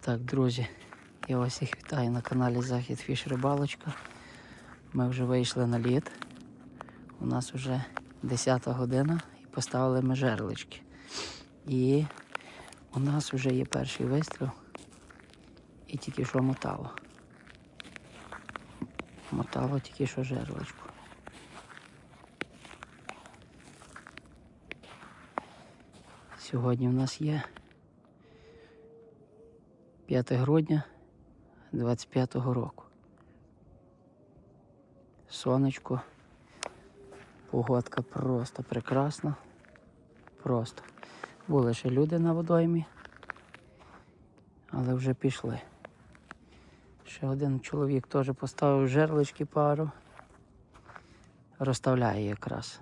Так, друзі, я вас всіх вітаю на каналі Захід Фіш Рибалочка. Ми вже вийшли на лід. У нас вже 10 година і поставили ми жерлички. І у нас вже є перший вистріл. І тільки що мотало. Мотало тільки що жерличку. Сьогодні в нас є 5 грудня 25-го року. Сонечко, погодка просто прекрасна. Просто. Були ще люди на водоймі, але вже пішли. Ще один чоловік теж поставив жерлички пару. Розставляє якраз.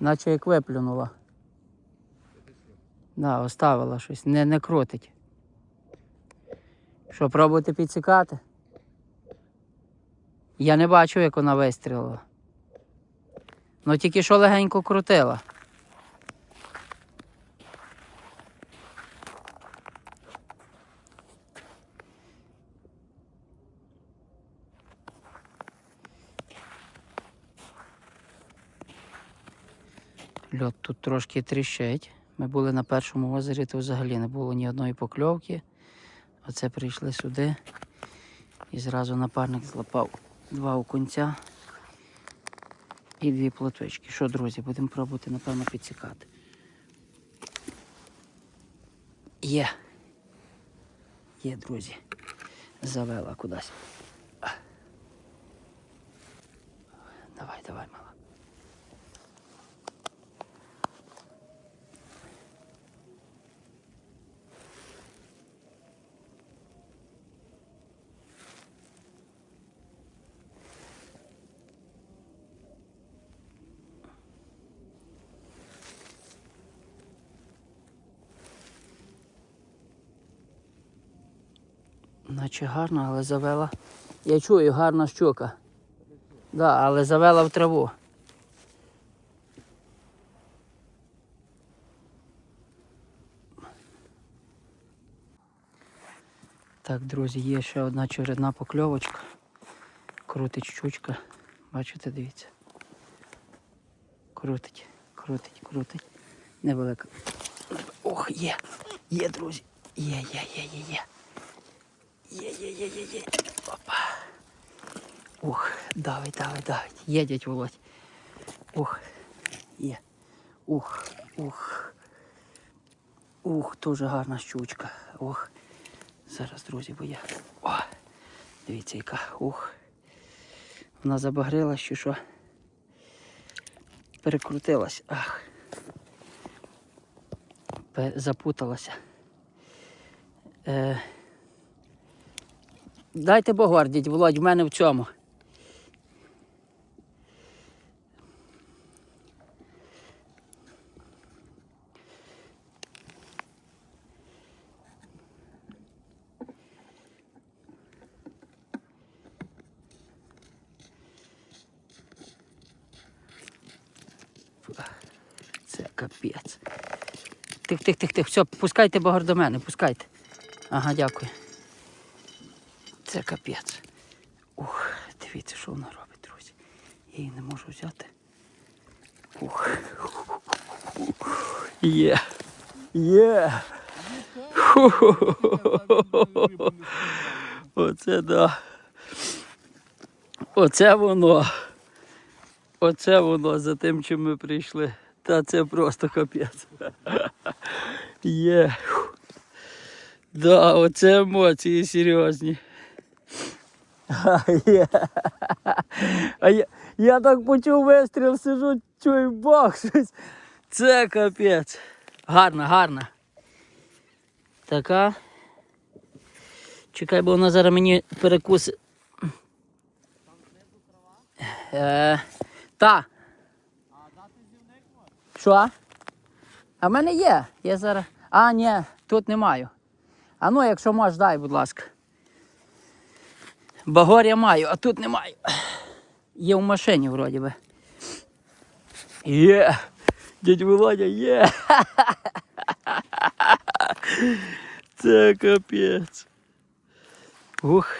Наче як виплюнула. Да, оставила щось, не, не крутить. Що, пробуйте підсікати? Я не бачу, як вона вистрілила. Ну тільки що легенько крутила. Льот тут трошки тріщить. Ми були на першому озері, то взагалі не було ні одної покльовки. Оце прийшли сюди і зразу напарник злапав два окунця і дві плотвички. Що, друзі, будемо пробувати, напевно, підсікати. Є. Є, друзі. Завела кудись. А. Давай, давай, мала. Наче гарно, але завела. Я чую, гарна щука. Да, але завела в траву. Так, друзі, є ще одна чередна покльовочка. Крутить щучка. Бачите, дивіться. Крутить, крутить, крутить. Невелика. Ох, є! Є, друзі! Є, є, є, є, є. Є, є, є, є, є. Опа. Ух, давить, давить, давить. Є, дядь Володь. Ух, є. Ух, ух. Ух, дуже гарна щучка. Ух. Зараз, друзі, бо я. О, дивіться, яка. Ух. Вона забагрилась чи що. Перекрутилась. Ах. Запуталася. Е, Дайте Бог дядь Володь, в мене в цьому. Це капець. Тих, тих, тих, тих. Все, пускайте багор до мене, пускайте. Ага, дякую. Це капець. Ух, дивіться, що вона робить, друзі. Я її не можу взяти. Ух. Є. Є. Оце да. Оце воно. Оце воно за тим, чим ми прийшли. Та це просто капець. Є. Да, оце емоції серйозні. А, я, я так почув вистріл, сижу, чую бах, щось. Це капець. Гарна, гарна. Така. Чекай, бо вона зараз мені перекусить. Е, та. А дати Що? А в мене є. Я зараз. А, ні, тут не маю. А ну, якщо можеш, дай, будь ласка. Багор маю, а тут не маю. Є в машині вроді би. Є! Дядь Володя є! Це капець. Ух.